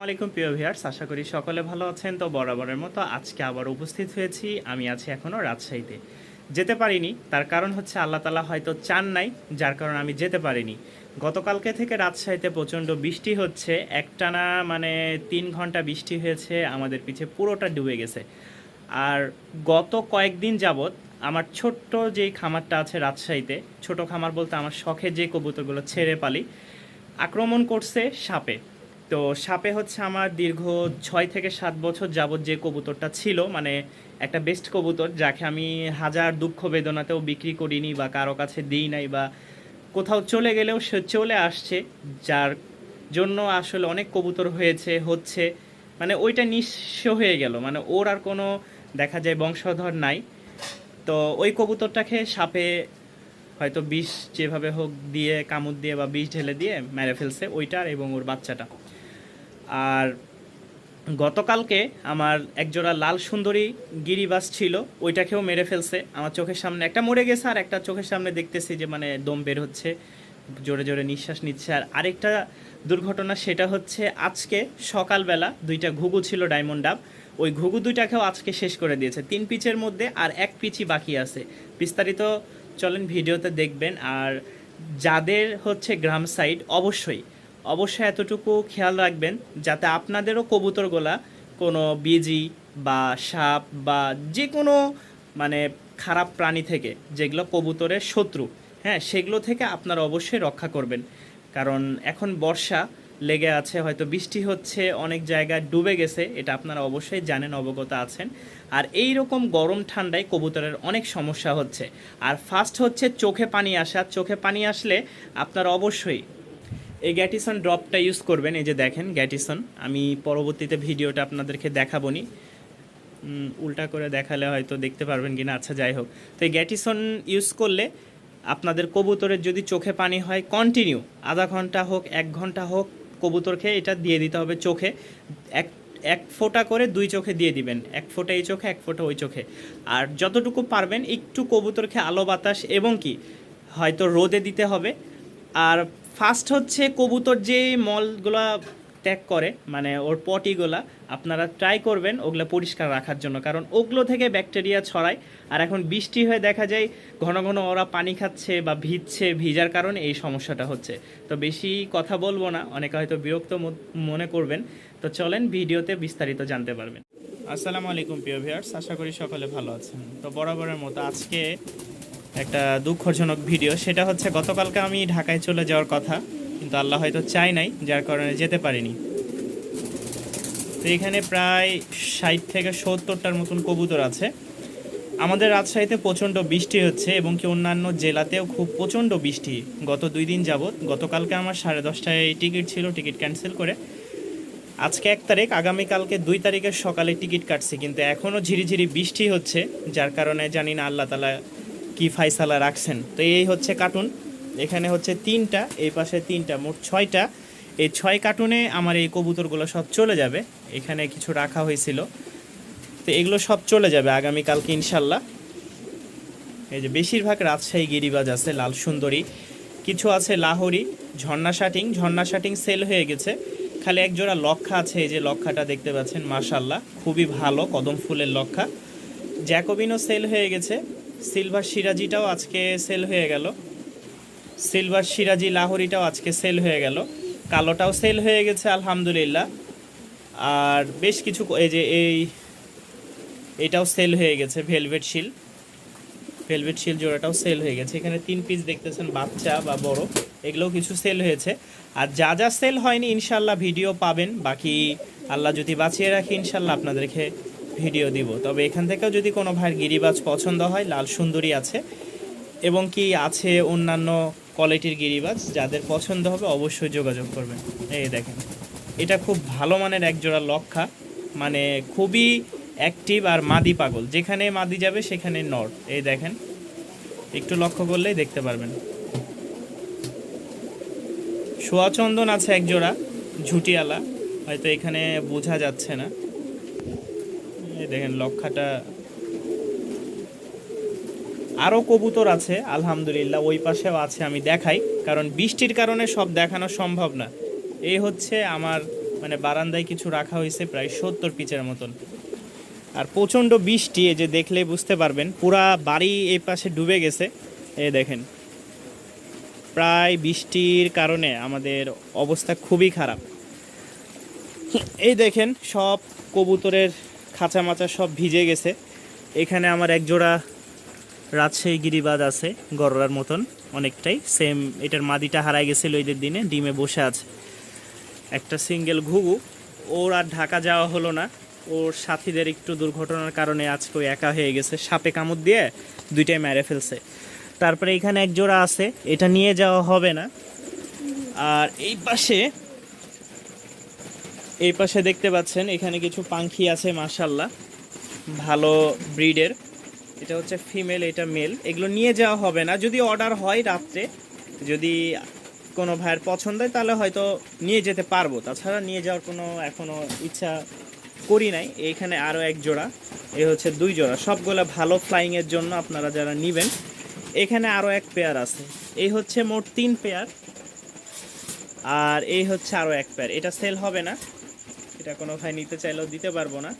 আসসালামাইকুম প্রিয় ভিয়ার্স আশা করি সকলে ভালো আছেন। তো বরাবরের মতো আজকে আবার উপস্থিত হয়েছি। আমি আছি এখনও রাজশাহীতে। যেতে পারিনি, তার কারণ হচ্ছে আল্লাহ তালা হয়তো চান নাই, যার কারণে আমি যেতে পারিনি। গতকালকে থেকে রাজশাহীতে প্রচণ্ড বৃষ্টি হচ্ছে। একটানা মানে তিন ঘণ্টা বৃষ্টি হয়েছে, আমাদের পিছে পুরোটা ডুবে গেছে। আর গত কয়েকদিন যাবৎ আমার ছোট্ট যেই খামারটা আছে রাজশাহীতে, ছোট খামার বলতে আমার শখে যে কবুতরগুলো ছেড়ে পালি, আক্রমণ করছে সাপে। তো সাপে হচ্ছে আমার দীর্ঘ ছয় থেকে সাত বছর যাবৎ যে কবুতরটা ছিল মানে একটা বেস্ট কবুতর যাকে আমি হাজার দুঃখ বেদনাতেও বিক্রি করিনি বা কারও কাছে দিই নাই বা কোথাও চলে গেলেও সে চলে আসছে, যার জন্য আসলে অনেক কবুতর হয়েছে, হচ্ছে মানে ওইটা নিঃস্ব হয়ে গেল মানে ওর আর কোনো দেখা যায় বংশধর নাই। তো ওই কবুতরটাকে সাপে হয়তো বিষ যেভাবে হোক দিয়ে, কামড় দিয়ে বা বিষ ঢেলে দিয়ে মেরে ফেলছে, ওইটার এবং ওর বাচ্চাটা। আর গতকালকে আমার একজোড়া লাল সুন্দরী গিরিবাস ছিল, ওইটাকেও মেরে ফেলছে। আমার চোখের সামনে একটা মরে গেছে আর একটা চোখের সামনে দেখতেছি যে মানে দম বের হচ্ছে, জোরে জোরে নিঃশ্বাস নিচ্ছে। আর আরেকটা দুর্ঘটনা সেটা হচ্ছে আজকে সকালবেলা দুইটা ঘুঘু ছিল ডায়মন্ড ডাব, ওই ঘুঘু দুইটাকেও আজকে শেষ করে দিয়েছে। তিন পিচের মধ্যে আর এক পিচই বাকি আছে। বিস্তারিত চলেন ভিডিওতে দেখবেন। আর যাদের হচ্ছে গ্রাম সাইড, অবশ্যই অবশ্যই এতটুকু খেয়াল রাখবেন যাতে আপনাদেরও কবুতর কবুতরগুলা কোনো বিজি বা সাপ বা যে কোনো মানে খারাপ প্রাণী থেকে, যেগুলো কবুতরের শত্রু হ্যাঁ সেগুলো থেকে আপনারা অবশ্যই রক্ষা করবেন। কারণ এখন বর্ষা লেগে আছে, হয়তো বৃষ্টি হচ্ছে, অনেক জায়গায় ডুবে গেছে, এটা আপনারা অবশ্যই জানেন, অবগত আছেন। আর এই রকম গরম ঠান্ডায় কবুতরের অনেক সমস্যা হচ্ছে। আর ফার্স্ট হচ্ছে চোখে পানি আসা। চোখে পানি আসলে আপনারা অবশ্যই এই গ্যাটিসন ড্রপটা ইউজ করবেন, এই যে দেখেন গ্যাটিসন আমি পরবর্তীতে ভিডিওটা আপনাদেরকে দেখাবো নি উল্টা করে দেখালে হয়তো দেখতে পারবেন কিনা। আচ্ছা যাই হোক। তো এই গ্যাটিসন ইউজ করলে আপনাদের কবুতরের যদি চোখে পানি হয় কন্টিনিউ আধা ঘণ্টা হোক, এক ঘণ্টা হোক কবুতরকে এটা দিয়ে দিতে হবে চোখে। এক এক ফোঁটা করে দুই চোখে দিয়ে দিবেন। এক ফোঁটা এই চোখে, এক ফোঁটা ওই চোখে। আর যতটুকু পারবেন, একটু কবুতরকে আলো বাতাস এবং কি, হয়তো রোদে দিতে হবে। আর ফার্স্ট হচ্ছে কবুতর যে মলগুলা ত্যাগ করে মানে ওর পটিগুলা, আপনারা ট্রাই করবেন ওগুলো পরিষ্কার রাখার জন্য। কারণ ওগুলো থেকে ব্যাকটেরিয়া ছড়ায়, আর এখন বৃষ্টি হয়ে দেখা যায় ঘন ঘন ওরা পানি খাচ্ছে বা ভিজছে, ভিজার কারণে এই সমস্যাটা হচ্ছে। তো বেশি কথা বলব না, অনেকে হয়তো বিরক্ত মনে করবেন। তো চলেন ভিডিওতে বিস্তারিত জানতে পারবেন। আসসালামু আলাইকুম প্রিয় আশা করি সকলে ভালো আছেন। তো বরাবরের মতো আজকে একটা দুঃখজনক ভিডিও। সেটা হচ্ছে, গতকালকে আমি ঢাকায় চলে যাওয়ার কথা, কিন্তু আল্লাহ হয়তো চাই নাই, যার কারণে যেতে পারিনি। তো এখানে প্রায় ষাট থেকে সত্তরটার মতন কবুতর আছে। আমাদের রাজশাহীতে প্রচণ্ড বৃষ্টি হচ্ছে এবং কি অন্যান্য জেলাতেও খুব প্রচণ্ড বৃষ্টি। গত দুই দিন যাবৎ, গতকালকে আমার সাড়ে দশটায় টিকিট ছিল, টিকিট ক্যান্সেল করে। আজকে এক তারিখ, আগামীকালকে দুই তারিখের সকালে টিকিট কাটছি, কিন্তু এখনও ঝিরিঝিরি বৃষ্টি হচ্ছে, যার কারণে জানি না আল্লাহ তালা কি ফাইসালা রাখছেন? তো এই হচ্ছে কার্টুন। এখানে হচ্ছে তিনটা, এই পাশে তিনটা, মোট ছয়টা। এই ছয় কার্টুনে আমার এই কবুতরগুলো সব চলে যাবে। এখানে কিছু রাখা হয়েছিল। তো এগুলো সব চলে যাবে আগামীকালকে, ইনশাল্লাহ। এই যে বেশিরভাগ রাজশাহী গিরিবাজ আছে, লাল সুন্দরী। কিছু আছে লাহোরি, ঝর্ণা শাটিং। ঝর্ণা শাটিং সেল হয়ে গেছে। খালি এক জোড়া লক্ষা আছে, এই যে লক্ষাটা দেখতে পাচ্ছেন মাশাল্লাহ খুবই ভালো, কদম ফুলের লক্ষা। জ্যাকোবিনও সেল হয়ে গেছে। সিলভার সিরাজিটাও আজকে সেল হয়ে গেল। সিলভার সিরাজি লাহোরিটাও আজকে সেল হয়ে গেল। কালোটাও সেল হয়ে গেছে, আলহামদুলিল্লাহ। আর বেশ কিছু এই যে এই, এটাও সেল হয়ে গেছে ভেলভেট শিল ভেলভেট শিল জোড়াটাও সেল হয়ে গেছে। এখানে তিন পিস দেখতেছেন, বাচ্চা বা বড়, এগুলোও কিছু সেল হয়েছে। আর যা যা সেল হয়নি, ইনশাল্লাহ ভিডিও পাবেন। বাকি আল্লাহ যদি বাঁচিয়ে রাখি, ইনশাল্লাহ আপনাদেরকে ভিডিও দিব। তবে এখান থেকেও যদি কোনো ভাইয়ের গিরিবাজ পছন্দ হয়, লাল সুন্দরী আছে, এবং কি আছে অন্যান্য কোয়ালিটির গিরিবাজ, যাদের পছন্দ হবে অবশ্যই যোগাযোগ করবেন। এই দেখেন, এটা খুব ভালো মানের একজোড়া লক্ষা মানে খুবই অ্যাক্টিভ আর মাদি পাগল। যেখানে মাদি যাবে, সেখানে নর। এই দেখেন, একটু লক্ষ্য করলেই দেখতে পারবেন। সোয়াচন্দন আছে একজোড়া, ঝুটিয়ালা, হয়তো এখানে বোঝা যাচ্ছে না। দেখেন লক্ষাটা। আরও কবুতর আছে, আলহামদুলিল্লাহ, ওই পাশেও আছে, আমি দেখাই। কারণ বৃষ্টির কারণে সব দেখানো সম্ভব না। এই হচ্ছে আমার মানে বারান্দায় কিছু রাখা হয়েছে প্রায় সত্তর পিচের মতন। আর প্রচণ্ড বৃষ্টি যে দেখলে বুঝতে পারবেন, পুরা বাড়ি এই পাশে ডুবে গেছে। এ দেখেন, প্রায় বৃষ্টির কারণে আমাদের অবস্থা খুবই খারাপ। এই দেখেন, সব কবুতরের খাঁচা মাচা সব ভিজে গেছে। এখানে আমার এক জোড়া রাজশাহী গিরিবাদ আছে, গররার মতন, অনেকটাই। সেম এটার মাদিটা হারাই গেছিল ঈদের দিনে, ডিমে বসে আছে। একটা সিঙ্গেল ঘুঘু, ওর আর ঢাকা যাওয়া হলো না। ওর সাথীদের একটু দুর্ঘটনার কারণে আজকে একা হয়ে গেছে। সাপে কামড় দিয়ে দুইটাই মেরে ফেলছে। তারপরে এখানে এক জোড়া আছে, এটা নিয়ে যাওয়া হবে না। আর এই পাশে এই পাশে দেখতে পাচ্ছেন, এখানে কিছু পাখি আছে মাশাল্লাহ ভালো ব্রিডের। এটা হচ্ছে ফিমেল, এটা মেল। এগুলো নিয়ে যাওয়া হবে না। যদি অর্ডার হয় রাত্রে, যদি কোনো ভাইয়ের পছন্দ হয়, তাহলে হয়তো নিয়ে যেতে পারব। তাছাড়া নিয়ে যাওয়ার কোনো এখনও ইচ্ছা করি নাই। এখানে আরও এক জোড়া, এ হচ্ছে দুই জোড়া। সবগুলো ভালো ফ্লাইংয়ের জন্য আপনারা যারা নেবেন, এখানে আরও এক পেয়ার আছে। এই হচ্ছে মোট তিন পেয়ার আর এই হচ্ছে আরও এক পেয়ার এটা সেল হবে না। এটা কোনো ভাই নিতে চাইলেও দিতে পারব না।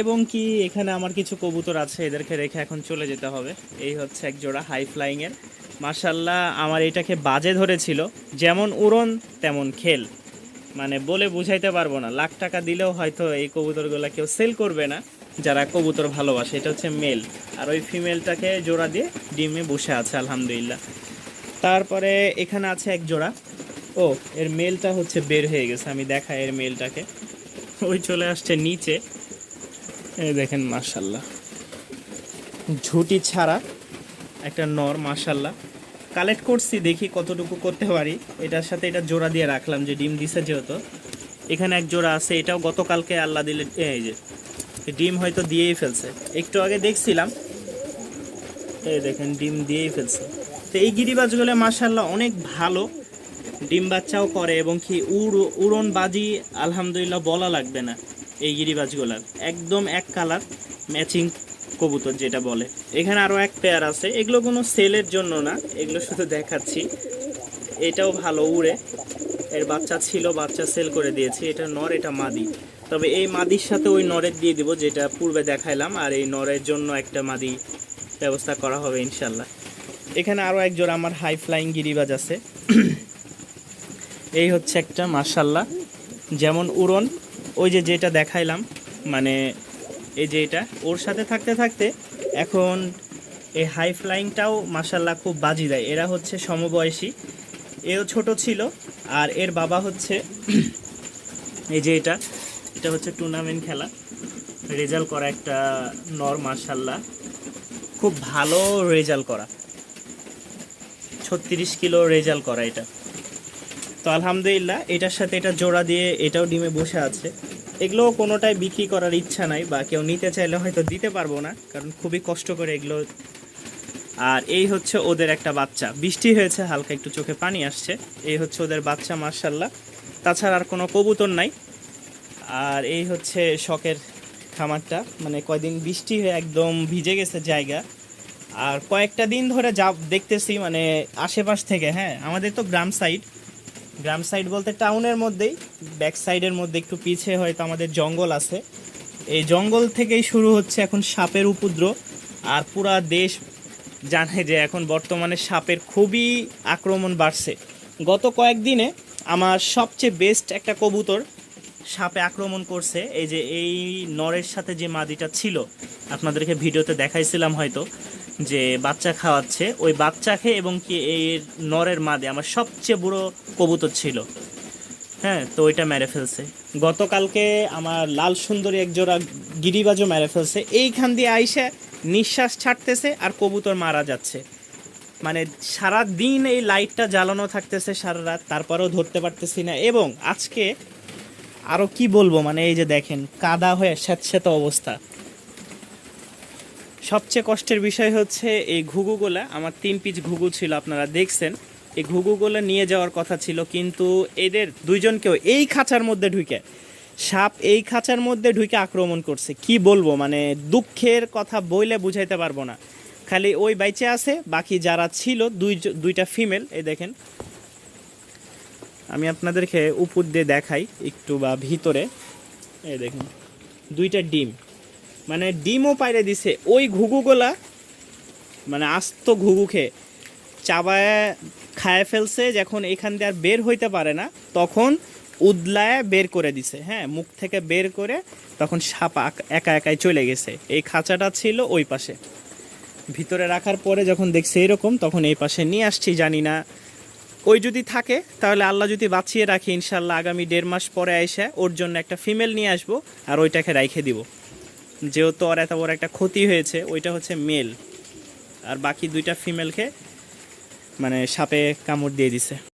এবং কি এখানে আমার কিছু কবুতর আছে, এদেরকে রেখে এখন চলে যেতে হবে। এই হচ্ছে এক জোড়া হাই ফ্লাইংয়ের। মার্শাল্লাহ আমার এটাকে বাজে ধরেছিল। যেমন উড়ন, তেমন খেল। মানে বলে বুঝাইতে পারব না। লাখ টাকা দিলেও হয়তো এই কবুতরগুলো কেউ সেল করবে না, যারা কবুতর ভালোবাসে। এটা হচ্ছে মেল আর ওই ফিমেলটাকে জোড়া দিয়ে ডিমে বসে আছে, আলহামদুলিল্লাহ। তারপরে এখানে আছে এক জোড়া ও, এর মেলটা হচ্ছে বের হয়ে গেছে, আমি দেখা এর মেলটাকে ওই চলে আসছে নিচে। এই দেখেন মার্শাল্লাহ ঝুটি ছাড়া একটা নর মার্শাল্লাহ কালেক্ট করছি, দেখি কতটুকু করতে পারি। এটার সাথে এটা জোড়া দিয়ে রাখলাম যে ডিম দিছে যেহেতু। এখানে এক জোড়া আছে, এটাও গতকালকে আল্লাহ দিলে, এই যে, ডিম হয়তো দিয়েই ফেলছে। একটু আগে দেখছিলাম। এই দেখেন, ডিম দিয়েই ফেলছে। তো এই গিরিবাজগুলো মার্শাল্লাহ অনেক ভালো। ডিম বাচ্চাও করে এবং কি উড় উড়ন বাজি আলহামদুলিল্লাহ বলা লাগবে না এই গিরিবাজগুলার। একদম এক কালার, ম্যাচিং কবুতর যেটা বলে। এখানে আরও এক পেয়ার আছে। এগুলো কোনো সেলের জন্য না, এগুলো শুধু দেখাচ্ছি। এটাও ভালো উড়ে। এর বাচ্চা ছিল, বাচ্চা সেল করে দিয়েছি। এটা নর, এটা মাদি। তবে এই মাদির সাথে ওই নরের দিয়ে দিব, যেটা পূর্বে দেখাইলাম। আর এই নরের জন্য একটা মাদি ব্যবস্থা করা হবে, ইনশাল্লাহ। এখানে আরও এক জোড়া আমার হাই ফ্লাইং গিরিবাজ আছে। এই হচ্ছে একটা মার্শাল্লাহ যেমন উড়ন ওই যে যেটা দেখাইলাম মানে এই যে এটা, ওর সাথে থাকতে থাকতে এখন এই হাই ফ্লাইংটাও মার্শাল্লাহ খুব বাজি দেয়। এরা হচ্ছে সমবয়সী। এও ছোট ছিল, আর এর বাবা হচ্ছে এই যে এটা এটা হচ্ছে টুর্নামেন্ট খেলা। রেজাল্ট করা একটা নর মার্শাল্লাহ খুব ভালো রেজাল্ট করা। ছত্রিশ কিলো রেজাল্ট করা এটা। তো আলহামদুলিল্লাহ, এটার সাথে এটা জোড়া দিয়ে এটাও ডিমে বসে আছে। এগুলো কোনোটাই বিক্রি করার ইচ্ছা নাই বা কেউ নিতে চাইলে হয়তো দিতে পারব না, কারণ খুবই কষ্ট করে এগুলো। আর এই হচ্ছে ওদের একটা বাচ্চা। বৃষ্টি হয়েছে, হালকা একটু চোখে পানি আসছে। এই হচ্ছে ওদের বাচ্চা মার্শাল্লাহ তাছাড়া আর কোনো কবুতর নাই। আর এই হচ্ছে শখের খামারটা। মানে কয়দিন বৃষ্টি হয়ে একদম ভিজে গেছে জায়গা। আর কয়েকটা দিন ধরে যা দেখতেছি মানে আশেপাশ থেকে হ্যাঁ আমাদের তো গ্রাম সাইড গ্রাম সাইড বলতে টাউনের মধ্যেই, ব্যাক সাইডের মধ্যে একটু পিছিয়ে হয়তো আমাদের জঙ্গল আছে। এই জঙ্গল থেকেই শুরু হচ্ছে এখন সাপের উপদ্র আর পুরা দেশ জানে যে এখন বর্তমানে সাপের খুবই আক্রমণ বাড়ছে। গত কয়েকদিনে আমার সবচেয়ে বেস্ট একটা কবুতর সাপে আক্রমণ করছে, এই যে এই নরের সাথে যে মাদিটা ছিল, আপনাদেরকে ভিডিওতে দেখাইছিলাম হয়তো। যে বাচ্চা খাওয়াচ্ছে, ওই বাচ্চা খেয়ে এবং কি এই নরের মাদে আমার সবচেয়ে বুড়ো কবুতর ছিল। হ্যাঁ তো ওইটা মেরে ফেলছে। গতকালকে আমার লাল সুন্দরী এক জোড়া গিরিবাজও মেরে ফেলছে। এইখান দিয়ে আইসে নিঃশ্বাস ছাড়তেছে আর কবুতর মারা যাচ্ছে। মানে সারা দিন এই লাইটটা জ্বালানো থাকতেছে সারা রাত, তারপরেও ধরতে পারতেছি না। এবং আজকে আরও কি বলব মানে এই যে দেখেন, কাদা হয়ে স্যাঁতস্যাঁত অবস্থা। সবচেয়ে কষ্টের বিষয় হচ্ছে এই ঘুঘুগুলা। আমার তিন পিচ ঘুঘু ছিল, আপনারা দেখছেন। এই ঘুঘুগুলো নিয়ে যাওয়ার কথা ছিল, কিন্তু এদের দুইজনকেও এই খাঁচার মধ্যে ঢুকে, সাপ এই খাঁচার মধ্যে ঢুকে আক্রমণ করছে। কি বলব মানে দুঃখের কথা বইলে বুঝাইতে পারব না। খালি ওই বাইচে আছে, বাকি যারা ছিল, দুই দুইটা ফিমেল এই দেখেন। আমি আপনাদেরকে উপর দিয়ে দেখাই, একটু বা ভিতরে। এই দেখুন, দুইটা ডিম। মানে ডিমও পাইরে দিছে। ওই ঘুঘুগুলা মানে আস্ত ঘুঘু খেয়ে চাবায় খায় ফেলছে যখন এখান দিয়ে আর বের হইতে পারে না, তখন উদলায় বের করে দিছে। হ্যাঁ মুখ থেকে বের করে তখন সাপ একা একাই চলে গেছে। এই খাঁচাটা ছিল ওই পাশে। ভিতরে রাখার পরে যখন দেখছে এরকম, তখন এই পাশে নিয়ে আসছি, জানি না। ওই যদি থাকে, তাহলে আল্লাহ যদি বাঁচিয়ে রাখি, ইনশাল্লাহ আগামী দেড় মাস পরে এসে ওর জন্য একটা ফিমেল নিয়ে আসব আর ওইটাকে রাইখে দিব। যেহেতু ওর এত বড় একটা ক্ষতি হয়েছে, ওইটা হচ্ছে মেল আর বাকি দুইটা ফিমেলকে মানে সাপে কামড় দিয়ে দিছে।